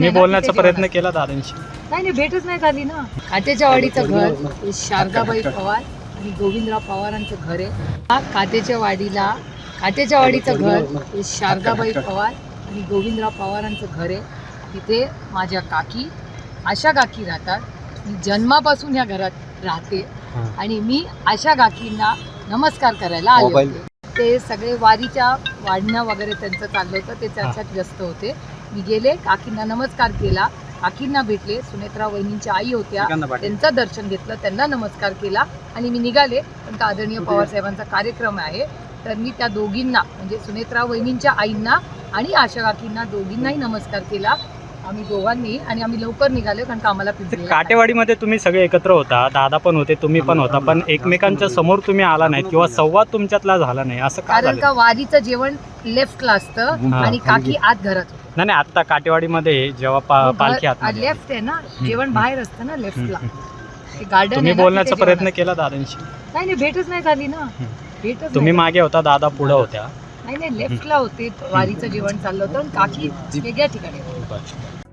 मी नाही बोलण्याचा प्रयत्न. केला दादांशी. नाही नाही भेटच नाही झाली ना. वाडीचं घर हे शारदाबाई पवार आणि गोविंदराव पवारांचं घर आहे. हा कातेच्या वाडीला कातेच्या वाडीचं घर हे शारदाबाई पवार आणि गोविंदराव पवारांचं घर आहे. तिथे माझ्या काकी अशा काकी राहतात. मी जन्मापासून ह्या घरात राहते. आणि मी अशा काकींना नमस्कार करायला आले होते. ते सगळे वारीच्या वाढणं वगैरे त्यांचं चाललं होतं. ते त्याच्यात व्यस्त होते. मी गेले काकींना नमस्कार केला. काकींना भेटले. सुनेत्रा वहिनींच्या आई होत्या. त्यांचं दर्शन घेतलं. त्यांना नमस्कार केला. आणि मी निघाले. पण का आदरणीय पवार साहेबांचा कार्यक्रम आहे. तर मी त्या दोघींना म्हणजे सुनेत्रा वहिनींच्या आईंना आणि आशा काकींना दोघींनाही नमस्कार केला. आम्ही दोघांनी आणि आम्ही लवकर निघालो कारण का आम्हाला ते काटेवाडीमध्ये तुम्ही सगळे एकत्र होता दादा पण होते तुम्ही पण होता पण एकमेकांच्या समोर तुम्ही आला नाहीत किंवा संवाद तुमच्यातला झाला नाही असं का कारण झालं? का वारीचं जेवण लेफ्टला असतं हा. आणि काकी आत घरात होती. नाही नाही आता काटेवाडीमध्ये जेव्हा पा- पालखी आतमध्ये लेफ्ट आहे ना? जेवण बाहेर असतं ना लेफ्टला गार्डन तुम्ही बोलण्याचा प्रयत्न केला दादांशी. नाही नाही भेटच नाही झाली ना. भेटच तुम्ही नाही मागे होता दादा पुढे होत्या. नाही नाही लेफ्टला होते वारीचं जेवण चाललं होतं आणि काकी वेगळ्या ठिकाणी होती.